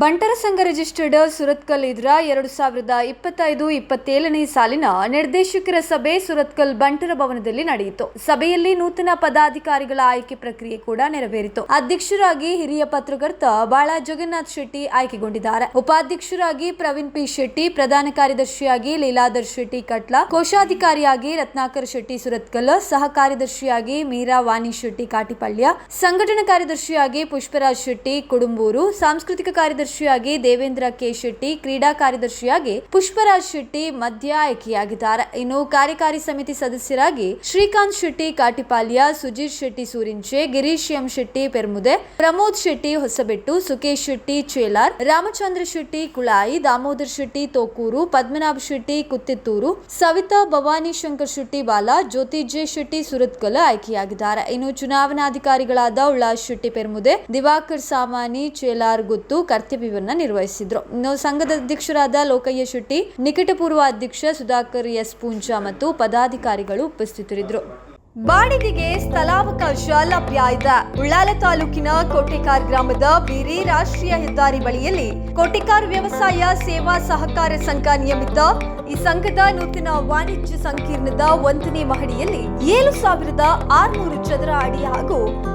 ಬಂಟರ ಸಂಘ ರಿಜಿಸ್ಟರ್ಡ್ ಸುರತ್ಕಲ್ ಇದ್ರ ಎರಡು ಸಾವಿರದ ಇಪ್ಪತ್ತೈದು, ಇಪ್ಪತ್ತೇಳನೇ ಸಾಲಿನ ನಿರ್ದೇಶಕರ ಸಭೆ ಸುರತ್ಕಲ್ ಬಂಟರ ಭವನದಲ್ಲಿ ನಡೆಯಿತು. ಸಭೆಯಲ್ಲಿ ನೂತನ ಪದಾಧಿಕಾರಿಗಳ ಆಯ್ಕೆ ಪ್ರಕ್ರಿಯೆ ಕೂಡ ನೆರವೇರಿತು. ಅಧ್ಯಕ್ಷರಾಗಿ ಹಿರಿಯ ಪತ್ರಕರ್ತ ಬಾಳ ಜಗನ್ನಾಥ್ ಶೆಟ್ಟಿ ಆಯ್ಕೆಗೊಂಡಿದ್ದಾರೆ. ಉಪಾಧ್ಯಕ್ಷರಾಗಿ ಪ್ರವೀಣ್ ಪಿ ಶೆಟ್ಟಿ, ಪ್ರಧಾನ ಕಾರ್ಯದರ್ಶಿಯಾಗಿ ಲೀಲಾಧರ್ ಶೆಟ್ಟಿ ಕಟ್ಲಾ, ಕೋಶಾಧಿಕಾರಿಯಾಗಿ ರತ್ನಾಕರ್ ಶೆಟ್ಟಿ ಸುರತ್ಕಲ್ ಸಹ ಕಾರ್ಯದರ್ಶಿಯಾಗಿ ಮೀರಾ ವಾಣಿ ಶೆಟ್ಟಿ ಕಾಟಿಪಳ್ಯ, ಸಂಘಟನಾ ಕಾರ್ಯದರ್ಶಿಯಾಗಿ ಪುಷ್ಪರಾಜ್ ಶೆಟ್ಟಿ ಕುಡುಂಬೂರು, ಸಾಂಸ್ಕೃತಿಕ ಕಾರ್ಯದರ್ಶಿಯಾಗಿ ದೇವೇಂದ್ರ ಕೆ ಶೆಟ್ಟಿ, ಕ್ರೀಡಾ ಕಾರ್ಯದರ್ಶಿಯಾಗಿ ಪುಷ್ಪರಾಜ್ ಶೆಟ್ಟಿ ಮಧ್ಯ ಆಯ್ಕೆಯಾಗಿದ್ದಾರೆ ಇನ್ನು ಕಾರ್ಯಕಾರಿ ಸಮಿತಿ ಸದಸ್ಯರಾಗಿ ಶ್ರೀಕಾಂತ್ ಶೆಟ್ಟಿ ಕಾಟಿಪಾಲ್ಯ ಸುಜಿತ್ ಶೆಟ್ಟಿ, ಸೂರಿಂಚೆ, ಗಿರೀಶ್ ಎಂ ಶೆಟ್ಟಿ, ಪೆರ್ಮುದೆ, ಪ್ರಮೋದ್ ಶೆಟ್ಟಿ, ಹೊಸಬೆಟ್ಟು, ಸುಕೇಶ್ ಶೆಟ್ಟಿ, ಚೇಲಾರ್, ರಾಮಚಂದ್ರ ಶೆಟ್ಟಿ, ಕುಳಾಯಿ, ದಾಮೋದರ್ ಶೆಟ್ಟಿ, ತೋಕೂರು, ಪದ್ಮನಾಭ ಶೆಟ್ಟಿ, ಕುತ್ತಿತ್ತೂರು, ಸವಿತಾ ಭವಾನಿ, ಶಂಕರ್ ಶೆಟ್ಟಿ, ಬಾಲ ಜ್ಯೋತಿ ಜೆ ಶೆಟ್ಟಿ, ಸುರತ್ಕಲ್ ಆಯ್ಕೆಯಾಗಿದ್ದಾರೆ. ಇನ್ನು ಚುನಾವಣಾಧಿಕಾರಿಗಳಾದ ಉಳ್ಳಾಶ್ ಶೆಟ್ಟಿ, ಪೆರ್ಮುದೆ, ದಿವಾಕರ್ ಸಾಮಾನಿ, ಚೇಲಾರ್ ಗುತ್ತು ಕರ್ತವ್ಯವನ್ನ ನಿರ್ವಹಿಸಿದ್ರು. ಇನ್ನು ಸಂಘದ ಅಧ್ಯಕ್ಷರಾದ ಲೋಕಯ್ಯ ಶೆಟ್ಟಿ, ನಿಕಟಪೂರ್ವ ಅಧ್ಯಕ್ಷ ಸುಧಾಕರ್ ಎಸ್ ಪೂಂಜಾ ಮತ್ತು ಪದಾಧಿಕಾರಿಗಳು ಉಪಸ್ಥಿತರಿದ್ದರು. ಬಾಡಿಗೆಗೆ ಸ್ಥಳಾವಕಾಶ ಲಭ್ಯ ಇದೆ. ಉಳ್ಳಾಲ ತಾಲೂಕಿನ ಕೋಟಿಕಾರ್ ಗ್ರಾಮದ ಬೀರಿ ರಾಷ್ಟ್ರೀಯ ಹೆದ್ದಾರಿ ಬಳಿಯಲ್ಲಿ ಕೋಟಿಕಾರ್ ವ್ಯವಸಾಯ ಸೇವಾ ಸಹಕಾರ ಸಂಘ ನಿಯಮಿತ ಈ ಸಂಘದ ನೂತನ ವಾಣಿಜ್ಯ ಸಂಕೀರ್ಣದ ಒಂದನೇ ಮಹಡಿಯಲ್ಲಿ ಏಳು ಸಾವಿರದ ಆರುನೂರು ಚದರ ಅಡಿ ಹಾಗೂ